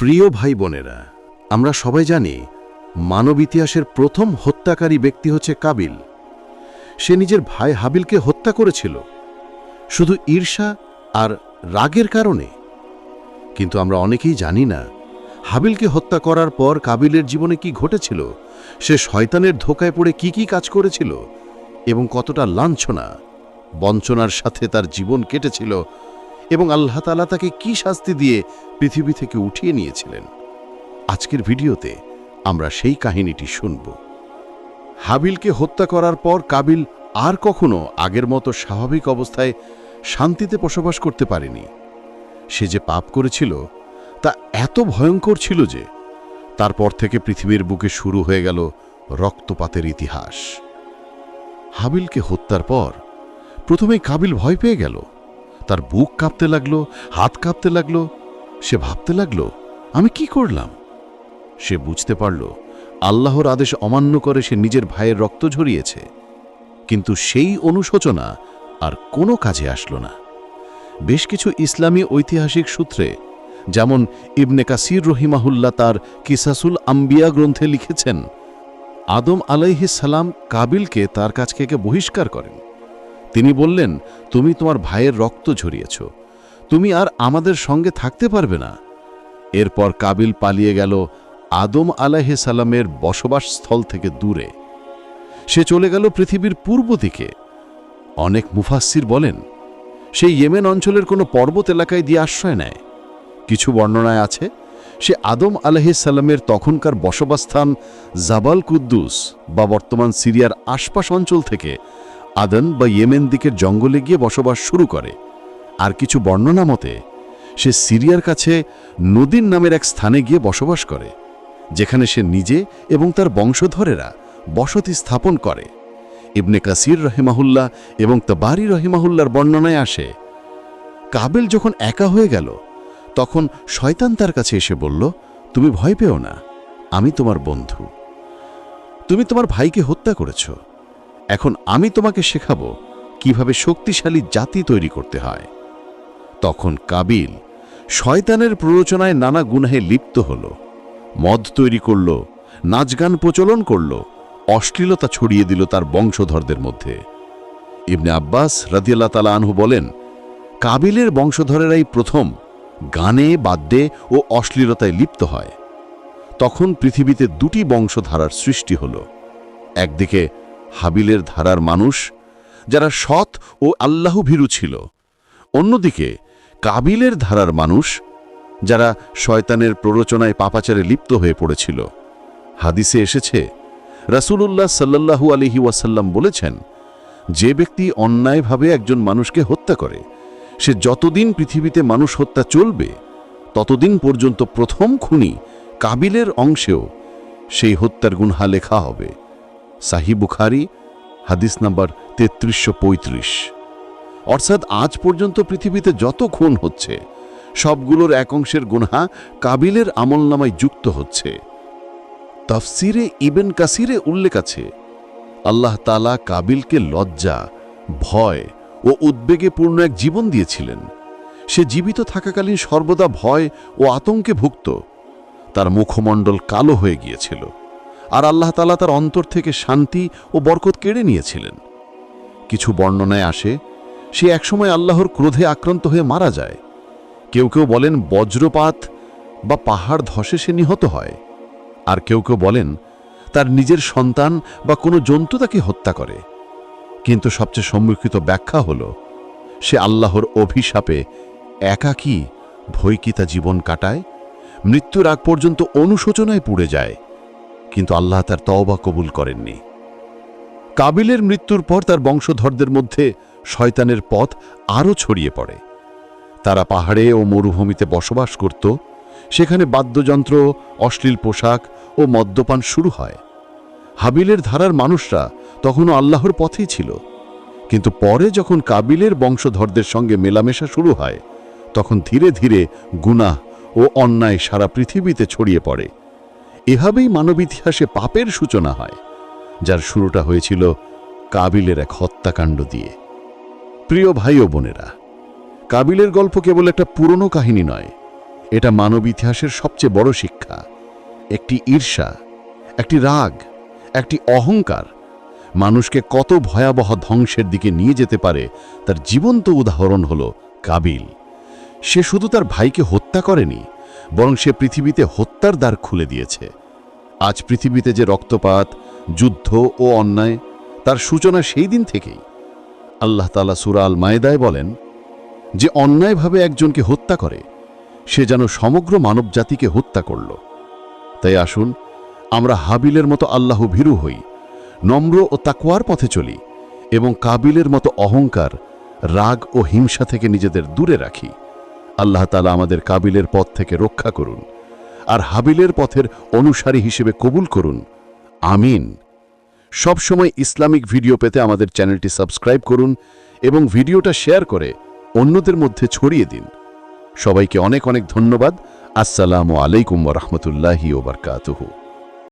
প্রিয় ভাই বোনেরা আমরা সবাই জানি মানব ইতিহাসের প্রথম হত্যাকারী ব্যক্তি হচ্ছে কাবিল। সে নিজের ভাই হাবিলকে হত্যা করেছিল, শুধু ঈর্ষা আর রাগের কারণে। কিন্তু আমরা অনেকেই জানি না হাবিলকে হত্যা করার পর কাবিলের জীবনে কি ঘটেছিল, সে শয়তানের ধোকায় পড়ে কি কি কাজ করেছিল এবং কতটা লাঞ্ছনা, বঞ্চনার সাথে তার জীবন কেটেছিল এবং আল্লাহ তালা তাকে কি শাস্তি দিয়ে পৃথিবী থেকে উঠিয়ে নিয়েছিলেন। আজকের ভিডিওতে আমরা সেই কাহিনীটি শুনব। হাবিলকে হত্যা করার পর কাবিল আর কখনো আগের মতো স্বাভাবিক অবস্থায় শান্তিতে বসবাস করতে পারেনি। সে যে পাপ করেছিল, তা এত ভয়ঙ্কর ছিল যে তারপর থেকে পৃথিবীর বুকে শুরু হয়ে গেল রক্তপাতের ইতিহাস। হাবিলকে হত্যার পর প্রথমেই কাবিল ভয় পেয়ে গেল। তার বুক কাঁপতে লাগল, হাত কাঁপতে লাগল, সে ভাবতে লাগল, আমি কি করলাম? সে বুঝতে পারল, আল্লাহর আদেশ অমান্য করে সে নিজের ভাইয়ের রক্ত ঝরিয়েছে। কিন্তু সেই অনুশোচনা আর কোনো কাজে আসলো না। বেশ কিছু ইসলামী ঐতিহাসিক সূত্রে, যেমন ইবনে কাসির রহিমাহুল্লাহ তার কিসাসুল আম্বিয়া গ্রন্থে লিখেছেন, আদম আলাইহিস সালাম কাবিলকে তার কাছ থেকে বহিষ্কার করেন। তিনি বললেন, তুমি তোমার ভাইয়ের রক্ত ঝরিয়েছ। তুমি আর আমাদের সঙ্গে থাকতে পারবে না। এরপর কাবিল পালিয়ে গেল আদম আলাহে সালামের বসবাসস্থল থেকে দূরে। সে চলে গেল পৃথিবীর পূর্ব দিকে। অনেক মুফাসসির বলেন, সেই ইয়েমেন অঞ্চলের কোনো পর্বত এলাকায় দিয়ে আশ্রয় নেয়। কিছু বর্ণনায় আছে, সে আদম আলাহিসাল্লামের তখনকার বসবাসস্থান জাবাল কুদ্দুস বা বর্তমান সিরিয়ার আশপাশ অঞ্চল থেকে আদন বা ইয়েমেন দিকের জঙ্গলে গিয়ে বসবাস শুরু করে। আর কিছু বর্ণনা মতে, সে সিরিয়ার কাছে নদীর নামের এক স্থানে গিয়ে বসবাস করে, যেখানে সে নিজে এবং তার বংশধরেরা বসতি স্থাপন করে। ইবনে কাসির রহিমাহুল্লাহ এবং তবারি রহিমাহুল্লার বর্ণনায় আসে, কাবেল যখন একা হয়ে গেল, তখন শয়তান তার কাছে এসে বলল, তুমি ভয় পেও না, আমি তোমার বন্ধু। তুমি তোমার ভাইকে হত্যা করেছ এখন আমি তোমাকে শেখাব কীভাবে শক্তিশালী জাতি তৈরি করতে হয়। তখন কাবিল শয়তানের প্ররোচনায় নানা গুনাহে লিপ্ত হল। মদ তৈরি করল, নাচগান প্রচলন করল, অশ্লীলতা ছড়িয়ে দিল তার বংশধরদের মধ্যে। ইবনে আব্বাস রাদিয়াল্লাহ তালা আনহু বলেন, কাবিলের বংশধরেরাই প্রথম গানে, বাদ্যে ও অশ্লীলতায় লিপ্ত হয়। তখন পৃথিবীতে দুটি বংশধারার সৃষ্টি হল। একদিকে হাবিলের ধারার মানুষ, যারা সৎ ও আল্লাহ ভীরু ছিল। অন্যদিকে, কাবিলের ধারার মানুষ, যারা শয়তানের প্ররোচনায় পাপাচারে লিপ্ত হয়ে পড়েছিল। হাদিসে এসেছে, রাসূলুল্লাহ সাল্লাল্লাহু আলহি ওয়াসাল্লাম বলেছেন, যে ব্যক্তি অন্যায়ভাবে একজন মানুষকে হত্যা করে, সে যতদিন পৃথিবীতে মানুষ হত্যা চলবে, ততদিন পর্যন্ত প্রথম খুনি কাবিলের অংশেও সেই হত্যার গুনহা লেখা হবে। সাহি বুখারি, হাদিস নাম্বার তেত্রিশশো পঁয়ত্রিশ। অর্থাৎ আজ পর্যন্ত পৃথিবীতে যত খুন হচ্ছে, সবগুলোর এক অংশের গুনহা কাবিলের আমলনামায় যুক্ত হচ্ছে। তফসিরে ইবেন কাসিরে উল্লেখ আছে, আল্লাহ তালা কাবিলকে লজ্জা, ভয় ও উদ্বেগে পূর্ণ এক জীবন দিয়েছিলেন। সে জীবিত থাকাকালীন সর্বদা ভয় ও আতঙ্কে ভুক্ত। তার মুখমণ্ডল কালো হয়ে গিয়েছিল। আর আল্লাহ তালা তার অন্তর থেকে শান্তি ও বরকত কেড়ে নিয়েছিলেন। কিছু বর্ণনায় আসে, সে একসময় আল্লাহর ক্রোধে আক্রান্ত হয়ে মারা যায়। কেউ কেউ বলেন বজ্রপাত বা পাহাড় ধসে সে নিহত হয়। আর কেউ কেউ বলেন তার নিজের সন্তান বা কোনো জন্তু তাকে হত্যা করে। কিন্তু সবচেয়ে সম্মুখিত ব্যাখ্যা হল, সে আল্লাহর অভিশাপে একাকী ভৈকিতা জীবন কাটায়, মৃত্যুর আগ পর্যন্ত অনুশোচনায় পুড়ে যায়। কিন্তু আল্লাহ তার তওবা কবুল করেননি। কাবিলের মৃত্যুর পর তার বংশধরদের মধ্যে শয়তানের পথ আরও ছড়িয়ে পড়ে। তারা পাহাড়ে ও মরুভূমিতে বসবাস করত, সেখানে বাদ্যযন্ত্র, অশ্লীল পোশাক ও মদ্যপান শুরু হয়। হাবিলের ধারার মানুষরা তখনও আল্লাহর পথেই ছিল। কিন্তু পরে যখন কাবিলের বংশধরদের সঙ্গে মেলামেশা শুরু হয়, তখন ধীরে ধীরে গুনাহ ও অন্যায় সারা পৃথিবীতে ছড়িয়ে পড়ে। এভাবেই মানব ইতিহাসে পাপের সূচনা হয়, যার শুরুটা হয়েছিল কাবিলের এক হত্যাকাণ্ড দিয়ে। প্রিয় ভাই ও বোনেরা, কাবিলের গল্প কেবল একটা পুরনো কাহিনী নয়, এটা মানব ইতিহাসের সবচেয়ে বড় শিক্ষা। একটি ঈর্ষা, একটি রাগ, একটি অহংকার মানুষকে কত ভয়াবহ ধ্বংসের দিকে নিয়ে যেতে পারে তার জীবন্ত উদাহরণ হল কাবিল। সে শুধু তার ভাইকে হত্যা করেনি বরং সে পৃথিবীতে হত্যার দ্বার খুলে দিয়েছে। আজ পৃথিবীতে যে রক্তপাত, যুদ্ধ ও অন্যায়, তার সূচনা সেই দিন থেকেই। আল্লাহ তালা সুরা আল মায়েদায় বলেন, যে অন্যায়ভাবে একজনকে হত্যা করে, সে যেন সমগ্র মানবজাতিকে হত্যা করল। তাই আসুন, আমরা হাবিলের মতো আল্লাহ ভীরু হই, নম্র ও তাকুয়ার পথে চলি এবং কাবিলের মতো অহংকার, রাগ ও হিংসা থেকে নিজেদের দূরে রাখি। আল্লাহ তালা আমাদের কাবিলের পথ থেকে রক্ষা করুন আর হাবিলের পথের অনুসারী হিসেবে কবুল করুন। আমিন। সবসময় ইসলামিক ভিডিও পেতে আমাদের চ্যানেলটি সাবস্ক্রাইব করুন এবং ভিডিওটা শেয়ার করে অন্যদের মধ্যে ছড়িয়ে দিন। সবাইকে অনেক অনেক ধন্যবাদ। আসসালামু আলাইকুম রহমতুল্লাহি ওবরকাতুহু